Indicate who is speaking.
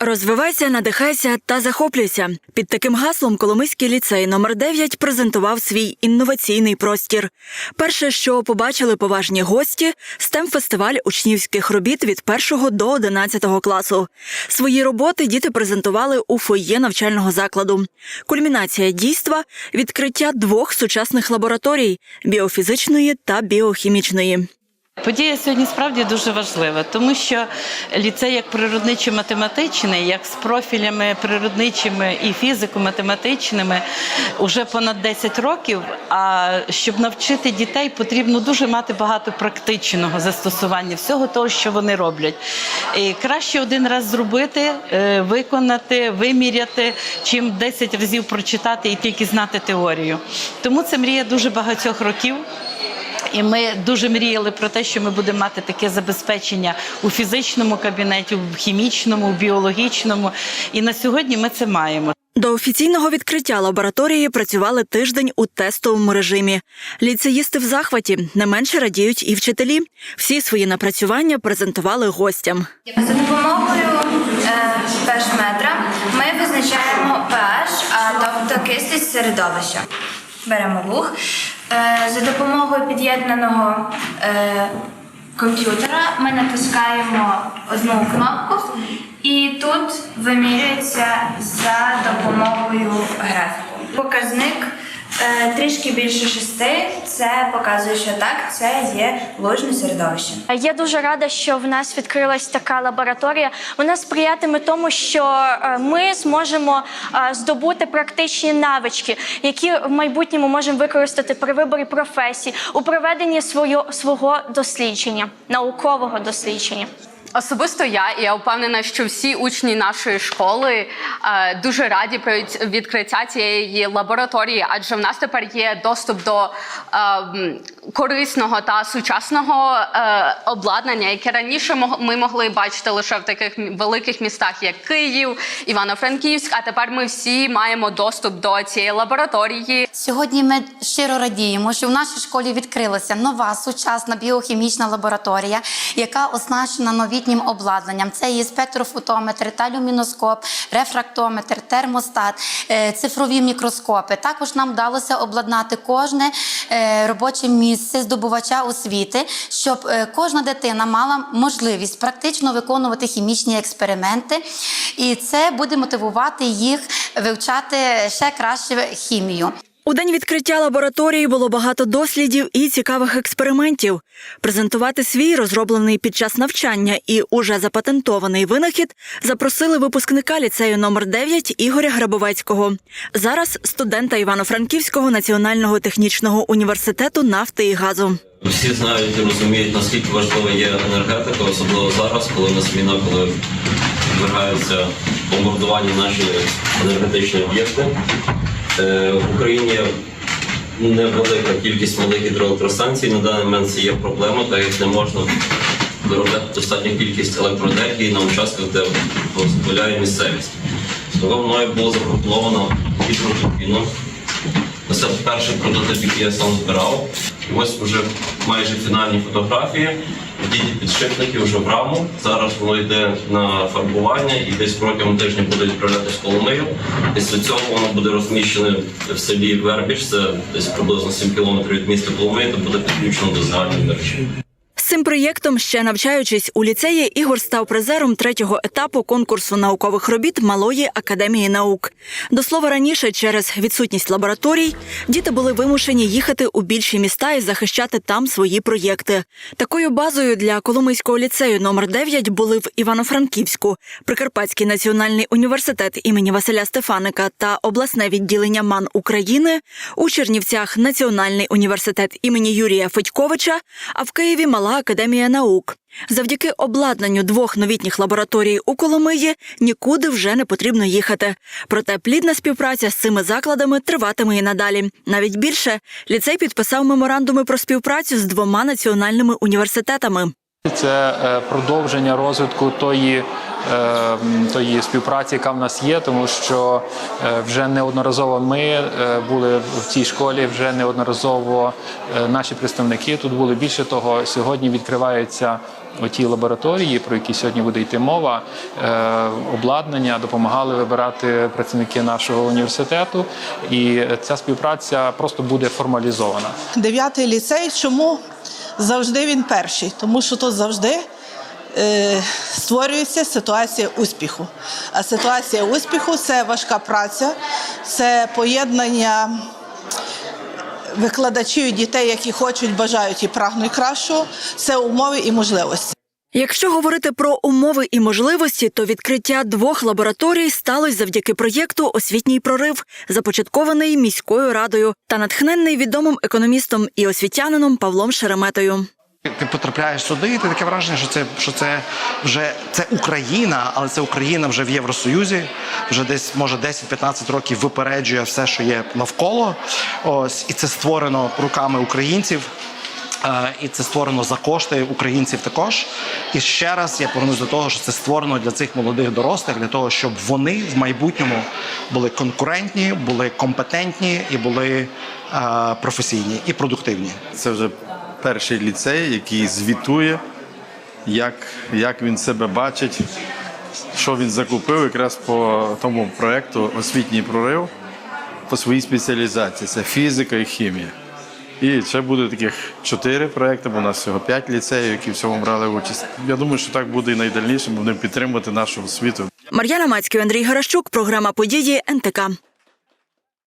Speaker 1: Розвивайся, надихайся та захоплюйся. Під таким гаслом Коломийський ліцей номер 9 презентував свій інноваційний простір. Перше, що побачили поважні гості, стем-фестиваль учнівських робіт від 1 до 11 класу. Свої роботи діти презентували у фойє навчального закладу. Кульмінація дійства відкриття двох сучасних лабораторій біофізичної та біохімічної.
Speaker 2: Подія сьогодні справді дуже важлива, тому що ліцей як природничо-математичний, як з профілями природничими і фізико-математичними, уже понад 10 років. А щоб навчити дітей, потрібно дуже мати багато практичного застосування всього того, що вони роблять. І краще один раз зробити, е, виконати, виміряти, чим 10 разів прочитати і тільки знати теорію. Тому це мрія дуже багатьох років. І ми дуже мріяли про те, що ми будемо мати таке забезпечення у фізичному кабінеті, в хімічному, в біологічному. І на сьогодні ми це маємо.
Speaker 1: До офіційного відкриття лабораторії працювали тиждень у тестовому режимі. Ліцеїсти в захваті не менше радіють і вчителі. Всі свої напрацювання презентували гостям.
Speaker 3: За допомогою е, pH-метра ми визначаємо pH, а тобто кислість середовища. Беремо луг. Е, за допомогою під'єднаного е, комп'ютера ми натискаємо одну кнопку, і тут вимірюється за допомогою графіку. Показник трішки більше шести. Це показує, що так, це є лужне середовище.
Speaker 4: Я дуже рада, що в нас відкрилась така лабораторія. Вона сприятиме тому, що е, ми зможемо е, здобути практичні навички, які в майбутньому можемо використати при виборі професій у проведенні свого дослідження, наукового дослідження.
Speaker 5: Особисто я, і я впевнена, що всі учні нашої школи е, дуже раді про відкриття цієї лабораторії, адже в нас тепер є доступ до е, корисного та сучасного е, обладнання, яке раніше ми могли бачити лише в таких великих містах, як Київ, Івано-Франківськ. А тепер ми всі маємо доступ до цієї лабораторії.
Speaker 6: Сьогодні ми щиро радіємо, що в нашій школі відкрилася нова сучасна біохімічна лабораторія, яка оснащена новітнім обладнанням. Це є спектрофотометр та люміноскоп, рефрактометр, термостат, е, цифрові мікроскопи. Також нам вдалося обладнати кожне е, робоче місце здобувача освіти, щоб е, кожна дитина мала можливість практично виконувати хімічні експерименти, і це буде мотивувати їх вивчати ще краще хімію.
Speaker 1: У день відкриття лабораторії було багато дослідів і цікавих експериментів. Презентувати свій розроблений під час навчання і уже запатентований винахід запросили випускника ліцею номер 9 Ігоря Грабовецького. Зараз студента Івано-Франківського національного технічного університету нафти і газу.
Speaker 7: Всі знають і розуміють, наскільки важлива є енергетика, особливо зараз, коли у нас війна, коли підвергаються бомбардуванню наші енергетичні об'єкти. Е, В Україні невелика кількість малих гідроелектростанцій. На даний момент це є проблема, та їх не можна виробляти достатню кількість електроенергії на участках, де дозволяє місцевість. Тому мною було запропоновано гідротурбіну. Це перший прототип, який я сам збирав. Ось вже майже фінальні фотографії. Діти підшипники вже в раму. Зараз воно йде на фарбування і десь протягом тижня буде відправлятися в Коломию. Після цього воно буде розміщене в селі Вербіж, це десь приблизно 7 кілометрів від міста Коломиї, то буде підключено до загальної мережі.
Speaker 1: Цим проєктом, ще навчаючись у ліцеї, Ігор став призером третього етапу конкурсу наукових робіт Малої академії наук. До слова, раніше через відсутність лабораторій діти були вимушені їхати у більші міста і захищати там свої проєкти. Такою базою для Коломийського ліцею номер 9 були в Івано-Франківську, Прикарпатський національний університет імені Василя Стефаника та обласне відділення МАН України, у Чернівцях Національний університет імені Юрія Федьковича, а в Києві Мала академія наук. Завдяки обладнанню двох новітніх лабораторій у Коломиї нікуди вже не потрібно їхати. Проте плідна співпраця з цими закладами триватиме і надалі. Навіть більше ліцей підписав меморандуми про співпрацю з двома національними університетами.
Speaker 8: Це е, продовження розвитку тої, тої співпраці, яка в нас є, тому що е, вже неодноразово ми е, були в цій школі, вже неодноразово е, наші представники тут були. Більше того, сьогодні відкривається оті лабораторії, про які сьогодні буде йти мова, е, обладнання допомагали вибирати працівники нашого університету, і ця співпраця просто буде формалізована.
Speaker 2: Дев'ятий ліцей. Чому завжди він перший? Тому що тут завжди е, створюється ситуація успіху. А ситуація успіху це важка праця, це поєднання викладачів і дітей, які хочуть, бажають і прагнуть кращого. Це умови і можливості.
Speaker 1: Якщо говорити про умови і можливості, то відкриття двох лабораторій сталося завдяки проєкту Освітній прорив, започаткований міською радою та натхненний відомим економістом і освітянином Павлом Шереметою.
Speaker 9: Ти потрапляєш сюди, і ти таке враження, що це що це вже це Україна, але це Україна вже в Євросоюзі. Вже десь може 10-15 років випереджує все, що є навколо. Ось і це створено руками українців. Е, І це створено за кошти українців також. І ще раз я повернусь до того, що це створено для цих молодих дорослих, для того, щоб вони в майбутньому були конкурентні, були компетентні і були е, професійні і продуктивні.
Speaker 10: Це вже перший ліцей, який звітує, як, як він себе бачить, що він закупив якраз по тому проєкту Освітній прорив по своїй спеціалізації. Це фізика і хімія. І ще буде таких чотири проекти, бо у нас всього п'ять ліцеїв, які в цьому брали участь. Я думаю, що так буде і найдальніше, будемо підтримувати нашу освіту.
Speaker 1: Мар'яна Мацький, Андрій Гаращук, програма події НТК.